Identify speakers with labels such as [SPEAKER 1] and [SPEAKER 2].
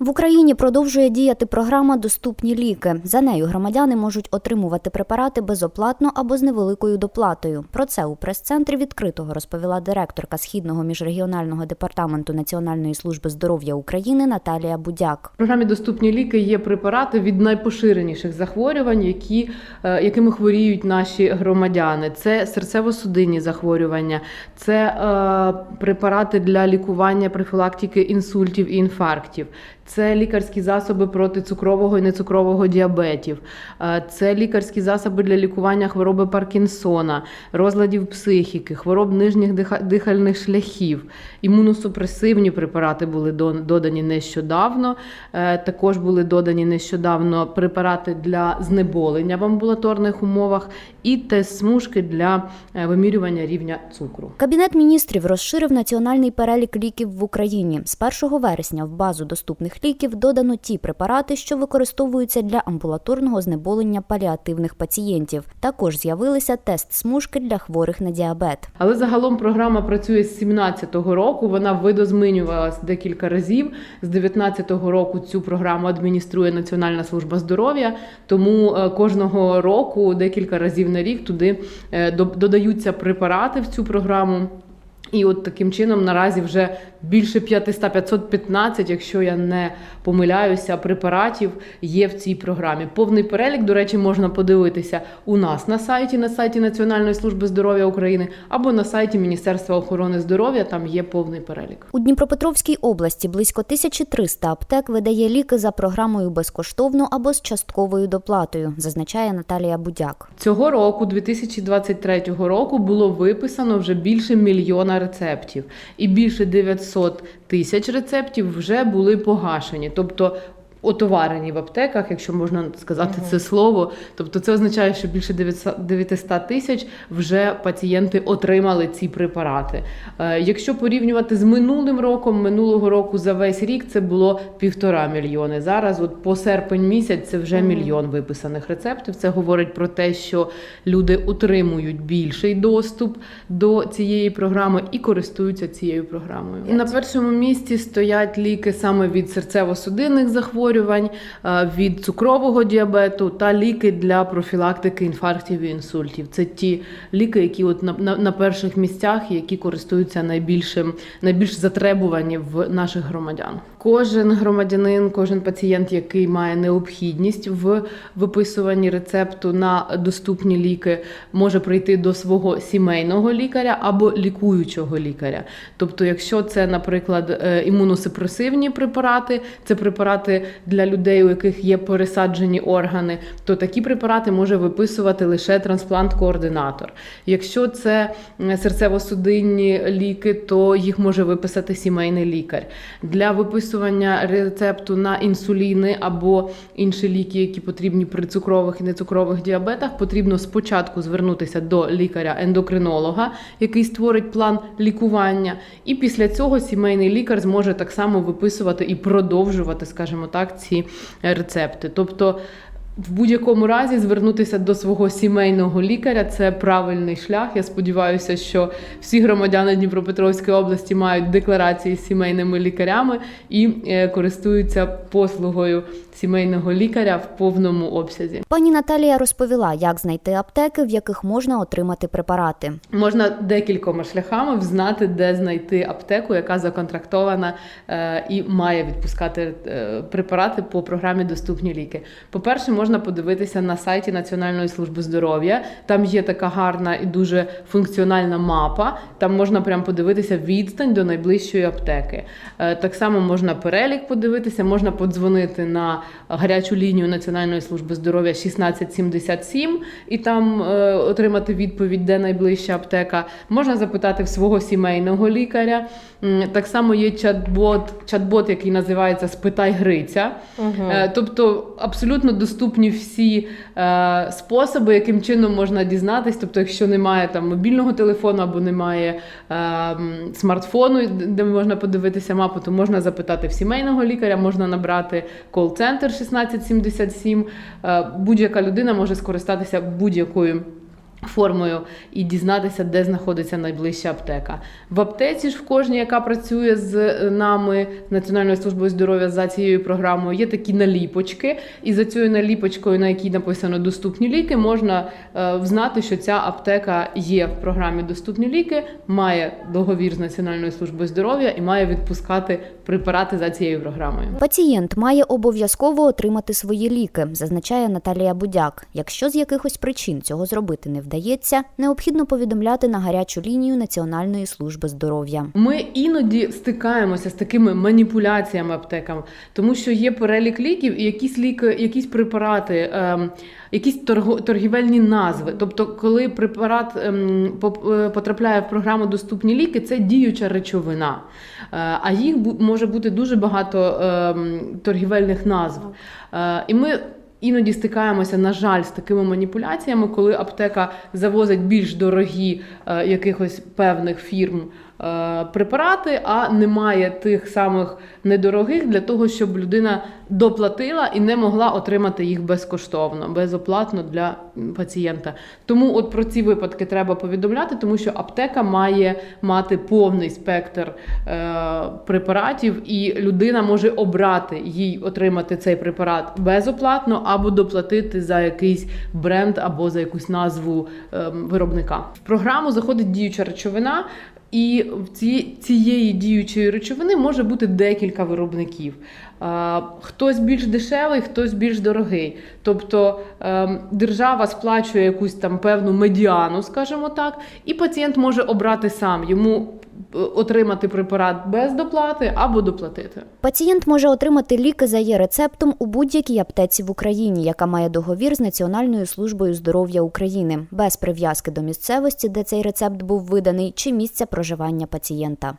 [SPEAKER 1] В Україні продовжує діяти програма Доступні ліки. За нею громадяни можуть отримувати препарати безоплатно або з невеликою доплатою. Про це у прес-центрі відкритого розповіла директорка Східного міжрегіонального департаменту Національної служби здоров'я України Наталія Будяк.
[SPEAKER 2] В програмі доступні ліки є препарати від найпоширеніших захворювань, які, е, якими хворіють наші громадяни. Це серцево-судинні захворювання, це е, препарати для лікування профілактики інсультів і інфарктів. Це лікарські засоби проти цукрового і нецукрового діабетів, Е, це лікарські засоби для лікування хвороби Паркінсона, розладів психіки, хвороб нижніх дихальних шляхів. Імуносупресивні препарати були додані нещодавно. Е, Також були додані нещодавно препарати для знеболення в амбулаторних умовах і тест-смужки для е, вимірювання рівня цукру.
[SPEAKER 1] Кабінет міністрів розширив національний перелік ліків в Україні. З 1 вересня в базу доступних ліків додано ті препарати, що використовуються для амбулаторного знеболення паліативних пацієнтів. Також з'явилися тест-смужки для хворих на діабет.
[SPEAKER 2] Але загалом програма працює з 17-го року. Вона видозмінювалась декілька разів. З 19-го року цю програму адмініструє Національна служба здоров'я. Тому е, кожного року, декілька разів на рік, туди е, до- додаються препарати в цю програму. І от таким чином наразі вже більше 500, 515, якщо я не помиляюся, препаратів є в цій програмі. Повний перелік, до речі, можна подивитися у нас на сайті, на сайті Національної служби здоров'я України або на сайті Міністерства охорони здоров'я. Там є повний перелік.
[SPEAKER 1] У Дніпропетровській області близько 1300 аптек видає ліки за програмою безкоштовно або з частковою доплатою, зазначає Наталія Будяк.
[SPEAKER 2] Цього року, 2023 року, було виписано вже більше мільйона рецептів, і більше 900 тисяч рецептів вже були погашені. Тобто отоварені в аптеках, якщо можна сказати це слово. Тобто це означає, що більше 900 900 тисяч вже пацієнти отримали ці препарати. Е, Якщо порівнювати з минулим роком, минулого року за весь рік це було півтора мільйони. Зараз, от по серпень місяць, це вже мільйон виписаних рецептів. Це говорить про те, що люди отримують більший доступ до цієї програми і користуються цією програмою. На першому місці стоять ліки саме від серцево-судинних захворювань, е, від цукрового діабету та ліки для профілактики інфарктів і інсультів. Це ті ліки, які от на, на, на перших місцях, які користуються найбільшим, найбільш затребувані в наших громадян. Кожен громадянин, кожен пацієнт, який має необхідність в виписуванні рецепту на доступні ліки, може прийти до свого сімейного лікаря або лікуючого лікаря. Тобто, якщо це, наприклад, е, імуносупресивні препарати, це препарати для людей, у яких є пересаджені органи, то такі препарати може виписувати лише трансплант-координатор. Якщо це серцево-судинні ліки, то їх може виписати сімейний лікар. Для виписування рецепту на інсуліни або інші ліки, які потрібні при цукрових і нецукрових діабетах, потрібно спочатку звернутися до лікаря-ендокринолога, який створить план лікування, і після цього сімейний лікар зможе так само виписувати і продовжувати, скажімо так, ці е, рецепти. Тобто в будь-якому разі звернутися до свого сімейного лікаря це правильний шлях. Я сподіваюся, що всі громадяни Дніпропетровської області мають декларації з сімейними лікарями і е, користуються послугою сімейного лікаря в повному обсязі.
[SPEAKER 1] Пані Наталія розповіла, як знайти аптеки, в яких можна отримати препарати.
[SPEAKER 2] Можна декількома шляхами взнати, де знайти аптеку, яка законтрактована е, і має відпускати е, препарати по програмі Доступні ліки. По-перше, можна подивитися на сайті Національної служби здоров'я. Там є така гарна і дуже функціональна мапа. Там можна прям подивитися відстань до найближчої аптеки. Е, так само можна перелік подивитися, можна подзвонити на гарячу лінію Національної служби здоров'я 1677 і там е, отримати відповідь, де найближча аптека. Можна запитати в свого сімейного лікаря. Так само є чат-бот, чат-бот, який називається Спитай Гриця. Е, Тобто абсолютно доступні всі е, способи, яким чином можна дізнатись. Тобто, якщо немає там мобільного телефону або немає е, смартфону, де можна подивитися мапу, то можна запитати в сімейного лікаря, можна набрати кол-центр 1677. Е, Будь-яка людина може скористатися будь-якою формою і дізнатися, де знаходиться найближча аптека. В аптеці ж в кожній, яка працює з е, нами, Національною службою здоров'я за цією програмою, є такі наліпочки, і за цією наліпочкою, на якій написано доступні ліки, можна е, взнати, що ця аптека є в програмі Доступні ліки, має договір з Національною службою здоров'я і має відпускати препарати за цією програмою.
[SPEAKER 1] Пацієнт має обов'язково отримати свої ліки, зазначає Наталія Будяк. Якщо з якихось причин цього зробити не вдається, необхідно повідомляти на гарячу лінію Національної служби здоров'я.
[SPEAKER 2] Ми іноді стикаємося з такими маніпуляціями аптекам, тому що є перелік ліків і якісь ліки, якісь препарати, ем, якісь торгівельні назви. Тобто, коли препарат ем, е, потрапляє в програму Доступні ліки, це діюча речовина. Е, а їх може бути дуже багато ем, торгівельних назв. Е, і ми Іноді стикаємося, на жаль, з такими маніпуляціями, коли аптека завозить більш дорогі е, якихось певних фірм препарати, а немає тих самих недорогих для того, щоб людина доплатила і не могла отримати їх безкоштовно, безоплатно для пацієнта. Тому от про ці випадки треба повідомляти, тому що аптека має мати повний спектр е, препаратів, і людина може обрати їй отримати цей препарат безоплатно або доплатити за якийсь бренд або за якусь назву е, виробника. В програму заходить діюча речовина. І в ці, цієї діючої речовини може бути декілька виробників. Хтось більш дешевий, хтось більш дорогий. Тобто е, держава сплачує якусь там певну медіану, скажімо так, і пацієнт може обрати сам йому отримати препарат без доплати або доплатити.
[SPEAKER 1] Пацієнт може отримати ліки за є рецептом у будь-якій аптеці в Україні, яка має договір з Національною службою здоров'я України, без прив'язки до місцевості, де цей рецепт був виданий, чи місця проживання пацієнта.